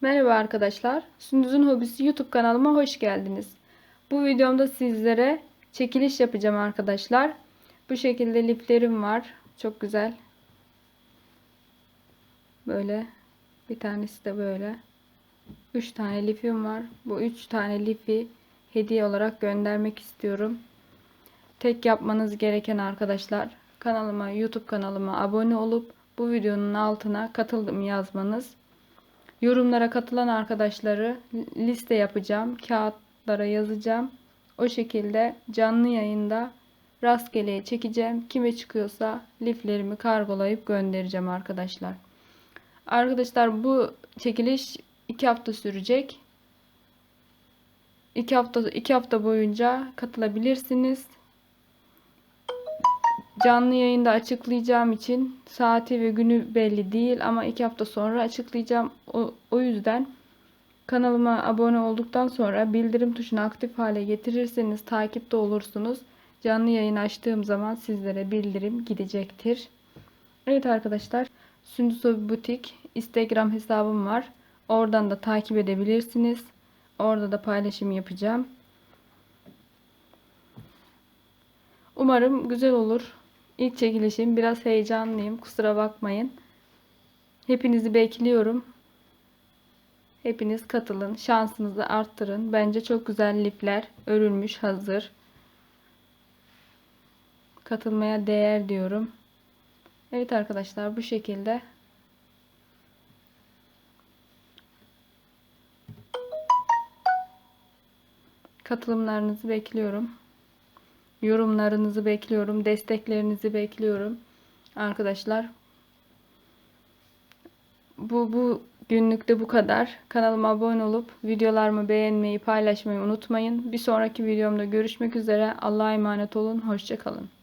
Merhaba arkadaşlar. Sündüz'ün Hobisi YouTube kanalıma hoş geldiniz. Bu videomda sizlere çekiliş yapacağım arkadaşlar. Bu şekilde liflerim var. Çok güzel. Böyle. Bir tanesi de böyle. 3 tane lifim var. Bu 3 tane lifi hediye olarak göndermek istiyorum. Tek yapmanız gereken arkadaşlar kanalıma YouTube kanalıma abone olup bu videonun altına katıldım yazmanız. Yorumlara katılan arkadaşları liste yapacağım. Kağıtlara yazacağım. O şekilde canlı yayında rastgeleye çekeceğim. Kime çıkıyorsa liflerimi kargolayıp göndereceğim arkadaşlar. Arkadaşlar bu çekiliş 2 hafta sürecek. 2 hafta 2 hafta boyunca katılabilirsiniz. Canlı yayında açıklayacağım için saati ve günü belli değil ama 2 hafta sonra açıklayacağım. O, o yüzden kanalıma abone olduktan sonra bildirim tuşunu aktif hale getirirseniz takipte olursunuz. Canlı yayın açtığım zaman sizlere bildirim gidecektir. Evet arkadaşlar Sündüz Butik Instagram hesabım var. Oradan da takip edebilirsiniz. Orada da paylaşım yapacağım. Umarım güzel olur. İlk çekilişim biraz heyecanlıyım. Kusura bakmayın. Hepinizi bekliyorum. Hepiniz katılın. Şansınızı arttırın. Bence çok güzel lifler örülmüş hazır. Katılmaya değer diyorum. Evet arkadaşlar bu şekilde. Katılımlarınızı bekliyorum. Yorumlarınızı bekliyorum. Desteklerinizi bekliyorum. Arkadaşlar. Bu, bu günlükte bu kadar. Kanalıma abone olup videolarımı beğenmeyi, paylaşmayı unutmayın. Bir sonraki videomda görüşmek üzere. Allah'a emanet olun. Hoşçakalın.